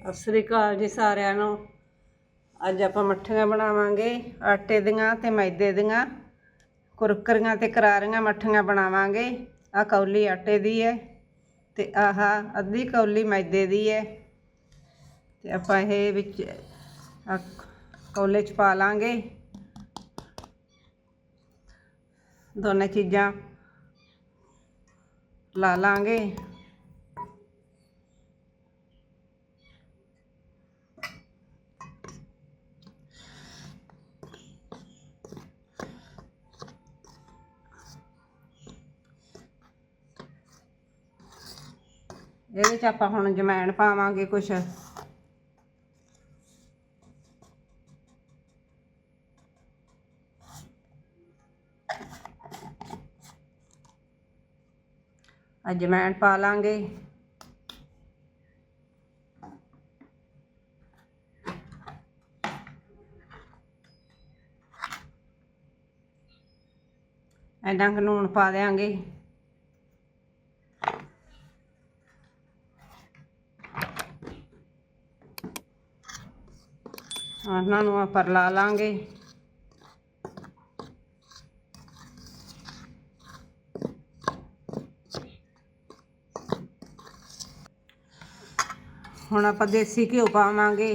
ਸਤਿ ਸ੍ਰੀ ਅਕਾਲ ਜੀ ਸਾਰਿਆਂ ਨੂੰ। ਅੱਜ ਆਪਾਂ ਮੱਠੀਆਂ ਬਣਾਵਾਂਗੇ, ਆਟੇ ਦੀਆਂ ਤੇ ਮੈਦੇ ਦੀਆਂ, ਕੁਰਕਰੀਆਂ ਤੇ ਕਰਾਰੀਆਂ ਮੱਠੀਆਂ ਬਣਾਵਾਂਗੇ। ਆ ਕੌਲੀ ਆਟੇ ਦੀ ਹੈ ਤੇ ਆਹ ਅੱਧੀ ਕੌਲੀ ਮੈਦੇ ਦੀ ਹੈ ਤੇ ਆਪਾਂ ਇਹ ਵਿੱਚ ਆਹ ਕੌਲੇ ਚ ਪਾ ਲਾਂਗੇ। ਦੋਨੇ ਚੀਜ਼ਾਂ ਲਾ ਲਾਂਗੇ। ਇਹਦੇ ਚ ਆਪਾਂ ਹੁਣ ਜਮੈਣ ਪਾਵਾਂਗੇ ਕੁਛ। ਅਜਮੈਣ ਪਾ ਲਾਂਗੇ। ਐਨਾ ਕੁ ਲੂਣ ਪਾ ਦਿਆਂਗੇ। ਉਹਨਾਂ ਨੂੰ ਆਪਾਂ ਲਾ ਲਾਂਗੇ। ਹੁਣ ਆਪਾਂ ਦੇਸੀ ਘਿਓ ਪਾਵਾਂਗੇ।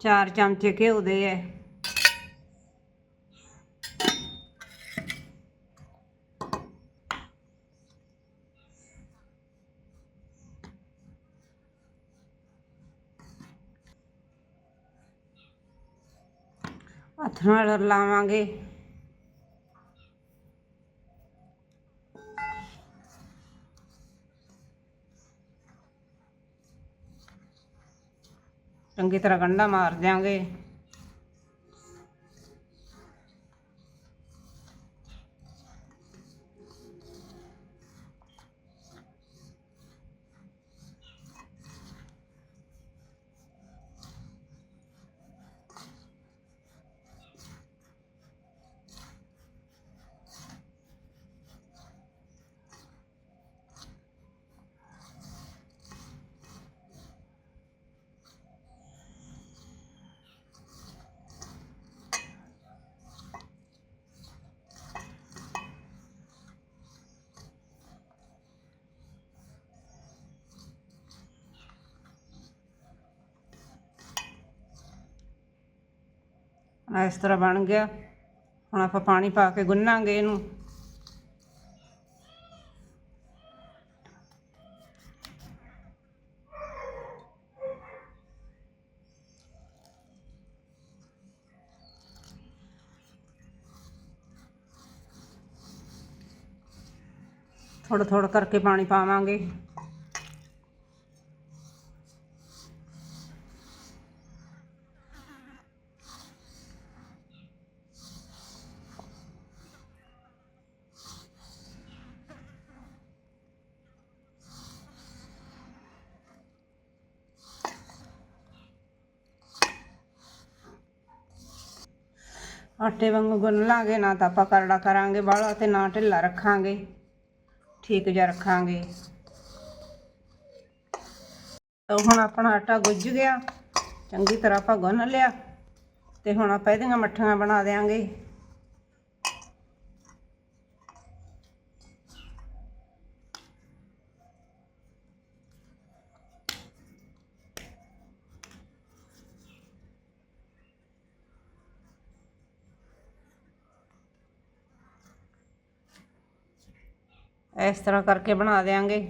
ਚਾਰ ਚਮਚੇ ਘਿਓ ਦੇ ਹੈ ਹੱਥ ਨਾਲ ਲਾਵਾਂਗੇ ਚੰਗੀ ਤਰ੍ਹਾਂ ਗੰਢਾ ਮਾਰ ਦਿਆਂਗੇ। ਇਸ ਤਰ੍ਹਾਂ ਬਣ ਗਿਆ। ਹੁਣ ਆਪਾਂ ਪਾਣੀ ਪਾ ਕੇ ਗੁੰਨਾਂਗੇ ਇਹਨੂੰ। ਥੋੜਾ ਥੋੜਾ ਕਰਕੇ ਪਾਣੀ ਪਾਵਾਂਗੇ। ਆਟੇ ਵਾਂਗੂ ਗੁੰਨ ਲਾਂਗੇ, ਨਾ ਤਾਂ ਆਪਾਂ ਕਰੜਾ ਕਰਾਂਗੇ ਬਾਹਲਾ ਤੇ ਨਾ ਢਿੱਲਾ ਰੱਖਾਂਗੇ। ਠੀਕ ਜਿਹਾ ਰੱਖਾਂਗੇ। ਤਾਂ ਹੁਣ ਆਪਣਾ ਆਟਾ ਗੁੱਝ ਗਿਆ। ਚੰਗੀ ਤਰ੍ਹਾਂ ਆਪਾਂ ਗੁੰਨ ਲਿਆ। ਤੇ ਹੁਣ ਆਪਾਂ ਇਹਦੀਆਂ ਮੱਠੀਆਂ ਬਣਾ ਦੇਾਂਗੇ ਇਸ ਤਰ੍ਹਾਂ ਕਰਕੇ ਬਣਾ ਦਿਆਂਗੇ।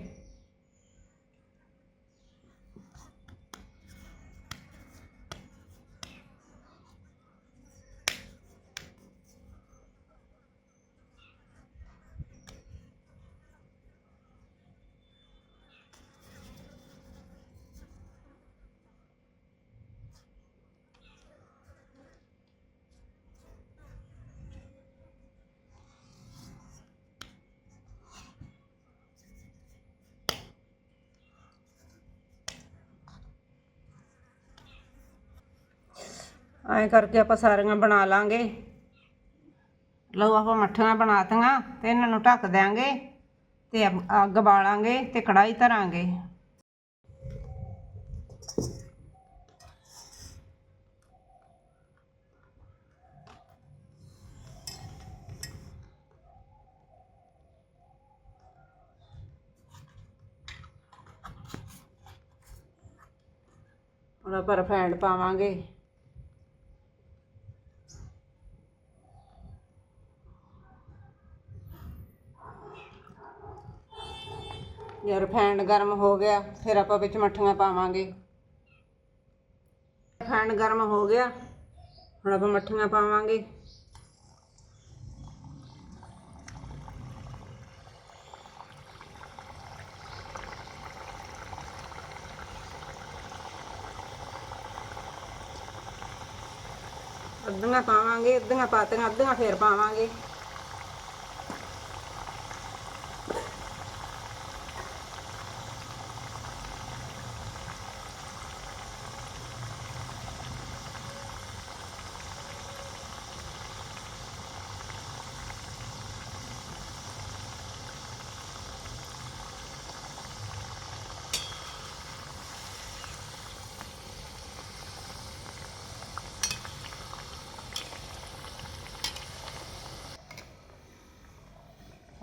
ਐਂ ਕਰਕੇ ਆਪਾਂ ਸਾਰੀਆਂ ਬਣਾ ਲਾਂਗੇ। ਲਓ ਆਪਾਂ ਮੱਠੀਆਂ ਬਣਾਤੀਆਂ ਤੇ ਇਹਨਾਂ ਨੂੰ ਢੱਕ ਦਿਆਂਗੇ ਤੇ ਅੱਗ ਬਾਲਾਂਗੇ ਤੇ ਕੜਾਈ ਧਰਾਂਗੇ। ਹੁਣ ਆਪਾਂ ਰਿਫਾਈਂਡ ਪਾਵਾਂਗੇ। ਜੇ ਰਿਫਾਈਂਡ ਗਰਮ ਹੋ ਗਿਆ, ਫਿਰ ਆਪਾਂ ਵਿੱਚ ਮੱਠੀਆਂ ਪਾਵਾਂਗੇ। ਰਿਫਾਈਂਡ ਗਰਮ ਹੋ ਗਿਆ, ਹੁਣ ਆਪਾਂ ਮੱਠੀਆਂ ਪਾਵਾਂਗੇ। ਅੱਧੀਆਂ ਪਾਵਾਂਗੇ, ਅੱਧੀਆਂ ਪਾਤੀਆਂ, ਅੱਧੀਆਂ ਫੇਰ ਪਾਵਾਂਗੇ।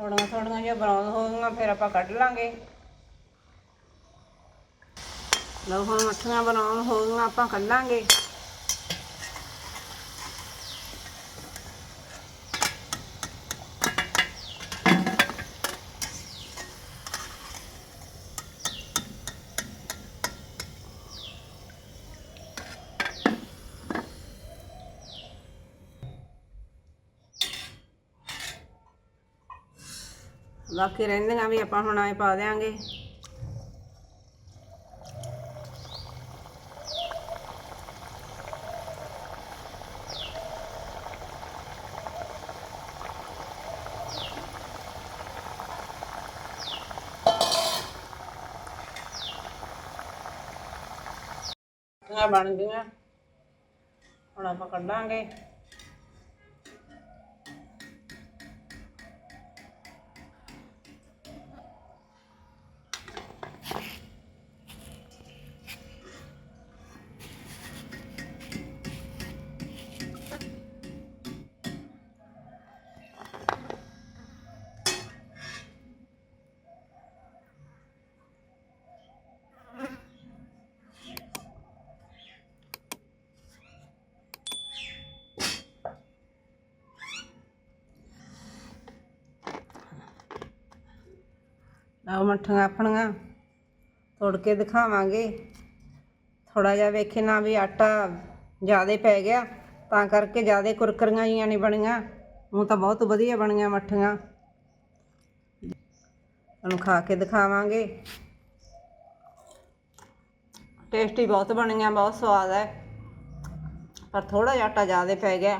ਥੋੜੀਆਂ ਥੋੜੀਆਂ ਜਿਹਾ ਬਰਾਊਨ ਹੋ ਗਈਆਂ, ਫਿਰ ਆਪਾਂ ਕੱਢ ਲਾਂਗੇ। ਲਓ ਹੁਣ ਮੱਠੀਆਂ ਬਰਾਊਨ ਹੋ ਗਈਆਂ, ਆਪਾਂ ਕੱਢਾਂਗੇ। ਬਾਕੀ ਰਹਿੰਦੀਆਂ ਵੀ ਆਪਾਂ ਹੁਣ ਆਏ ਪਾ ਦਿਆਂਗੇ। ਆ ਬਣ ਗਈਆਂ। ਹੁਣ ਆਪਾਂ ਕੱਢਾਂਗੇ। ਆਹ ਮੱਠੀਆਂ ਆਪਣੀਆਂ ਤੋੜ ਕੇ ਦਿਖਾਵਾਂਗੇ। ਥੋੜਾ ਜਿਹਾ ਵੇਖੇ ਨਾ ਵੀ ਆਟਾ ਜ਼ਿਆਦਾ ਪੈ ਗਿਆ, ਤਾਂ ਕਰਕੇ ਜ਼ਿਆਦਾ ਕੁਰਕਰੀਆਂ ਜੀਆਂ ਨਹੀਂ ਬਣੀਆਂ। ਉਹ ਤਾਂ ਬਹੁਤ ਵਧੀਆ ਬਣੀਆਂ ਮੱਠੀਆਂ। ਉਹਨੂੰ ਖਾ ਕੇ ਦਿਖਾਵਾਂਗੇ। ਟੇਸਟੀ ਬਹੁਤ ਬਣੀਆਂ, ਬਹੁਤ ਸਵਾਦ ਹੈ। ਪਰ ਥੋੜਾ ਜਿਹਾ ਆਟਾ ਜ਼ਿਆਦਾ ਪੈ ਗਿਆ।